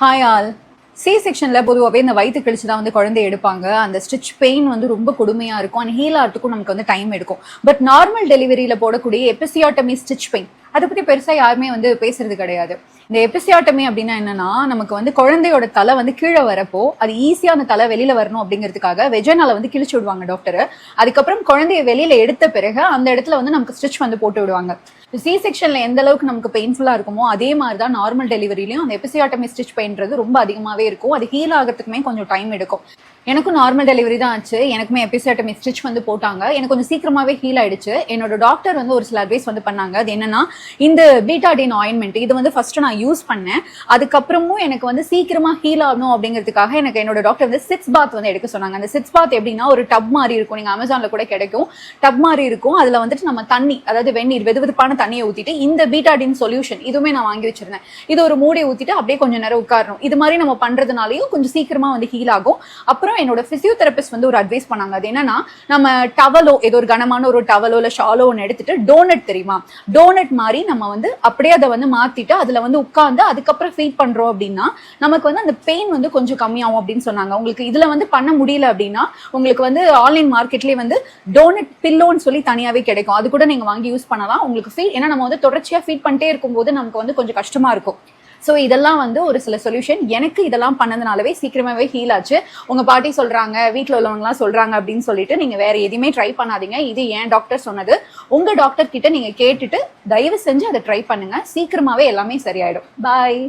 Hi all see செக்ஷனில் பொதுவாகவே இந்த வயிற்று கழிச்சு தான் வந்து குழந்தை எடுப்பாங்க. அந்த ஸ்டிச் பெயின் வந்து ரொம்ப கொடுமையாக இருக்கும். அண்ட் ஹீல் ஆகிறதுக்கும் நமக்கு வந்து டைம் எடுக்கும். பட் நார்மல் டெலிவரியில் போடக்கூடிய எபிசியாட்டமி ஸ்டிச் பெயின் அதை பற்றி பெருசாக யாருமே வந்து பேசுறது கிடையாது. இந்த எபிசியாட்டமி அப்படின்னா என்னன்னா நமக்கு வந்து குழந்தையோட தலை வந்து கீழே வரப்போ அது ஈஸியாக அந்த தலை வெளியில் வரணும் அப்படிங்கிறதுக்காக வெஜனால வந்து கிழிச்சு விடுவாங்க டாக்டர் அதுக்கப்புறம் குழந்தைய வெளியில் எடுத்த பிறகு அந்த இடத்துல வந்து நமக்கு ஸ்டிச் வந்து போட்டு விடுவாங்க. சி செக்ஷன்ல எந்த அளவுக்கு நமக்கு பெயின்ஃபுல்லா இருக்குமோ அதே மாதிரி தான் நார்மல் டெலிவரிலையும் அந்த எபிசியாட்டமி ஸ்டிச் பெயின்றது ரொம்ப அதிகமாகவே இருக்கும். அது ஹீல் ஆகிறதுக்குமே கொஞ்சம் டைம் எடுக்கும். எனக்கும் நார்மல் டெலிவரி தான் ஆச்சு. எனக்குமே எபிசியாட்டமி ஸ்டிச் வந்து போட்டாங்க. எனக்கு கொஞ்சம் சீக்கிரமாவே ஹீல் ஆயிடுச்சு. என்னோட டாக்டர் வந்து ஒரு சில அட்வைஸ் வந்து பண்ணாங்க. அது என்னன்னா இந்த பீட்டாடின் ஆயின்மெண்ட் இது வந்து ஃபர்ஸ்ட் நான் யூஸ் பண்ணேன். அதுக்கப்புறமும் எனக்கு வந்து சீக்கிரமா ஹீல் ஆகணும் அப்படிங்கிறதுக்காக எனக்கு என்னோட டாக்டர் வந்து சிக்ஸ் பாத் வந்து எடுக்க சொன்னாங்க. அந்த சிக்ஸ் பாத் எப்படின்னா ஒரு டப் மாதிரி இருக்கும். நீங்க அமேசான்ல கூட கிடைக்கும். டப் மாதிரி இருக்கும். அதுல வந்துட்டு நம்ம தண்ணி அதாவது வெந்நீர் வெது வெதுப்பான தண்ணியை ஊத்திட்டு இந்த பீட்டாடின் சொல்யூஷன் இதுவுமே நான் வாங்கி வச்சிருந்தேன். இது ஒரு மூடி ஊத்திட்டு அப்படியே கொஞ்சம் நேரம் உட்காரணும். இது மாதிரி நம்ம பண்றதுனாலயும் கொஞ்சம் சீக்கிரமா வந்து ஹீல் ஆகும். அப்புறம் என்னோட ஃபிசியோதெரபிஸ்ட் வந்து ஒரு அட்வைஸ் பண்ணாங்க. அது என்னன்னா நம்ம டவலோ ஏதோ ஒரு கனமான ஒரு டவலோ இல்லை ஷாலோ ஒன்று எடுத்துட்டு டோனட் தெரியுமா? டோனட் மாதிரி நம்ம வந்து அப்படியே அதை வந்து மாத்திட்டு அதுல வந்து உட்காந்து அதுக்கப்புறம் ஃபீட் பண்றோம் அப்படின்னா நமக்கு வந்து அந்த பெயின் வந்து கொஞ்சம் கம்மியாகும் அப்படின்னு சொன்னாங்க. உங்களுக்கு இதுல வந்து பண்ண முடியல அப்படின்னா உங்களுக்கு வந்து ஆன்லைன் மார்க்கெட்லேயே வந்து டோனட் பில்லோன்னு சொல்லி தனியாவே கிடைக்கும். அது கூட நீங்க வாங்கி யூஸ் பண்ணலாம். உங்களுக்கு ஃபீட் ஏன்னா நம்ம வந்து தொடர்ச்சியா ஃபீட் பண்ணிட்டே இருக்கும்போது நமக்கு வந்து கொஞ்சம் கஷ்டமா இருக்கும். ஸோ இதெல்லாம் வந்து ஒரு சில சொல்யூஷன் எனக்கு இதெல்லாம் பண்ணதுனாலவே சீக்கிரமாவே ஹீல் ஆச்சு. உங்க பாட்டி சொல்றாங்க வீட்டில் உள்ளவங்கலாம் சொல்றாங்க அப்படின்னு சொல்லிட்டு நீங்க வேற எதையுமே ட்ரை பண்ணாதீங்க. இது ஏன் டாக்டர் சொன்னது? உங்க டாக்டர் கிட்ட நீங்க கேட்டுட்டு தயவு செஞ்சு அதை ட்ரை பண்ணுங்க. சீக்கிரமாவே எல்லாமே சரியாயிடும். பாய்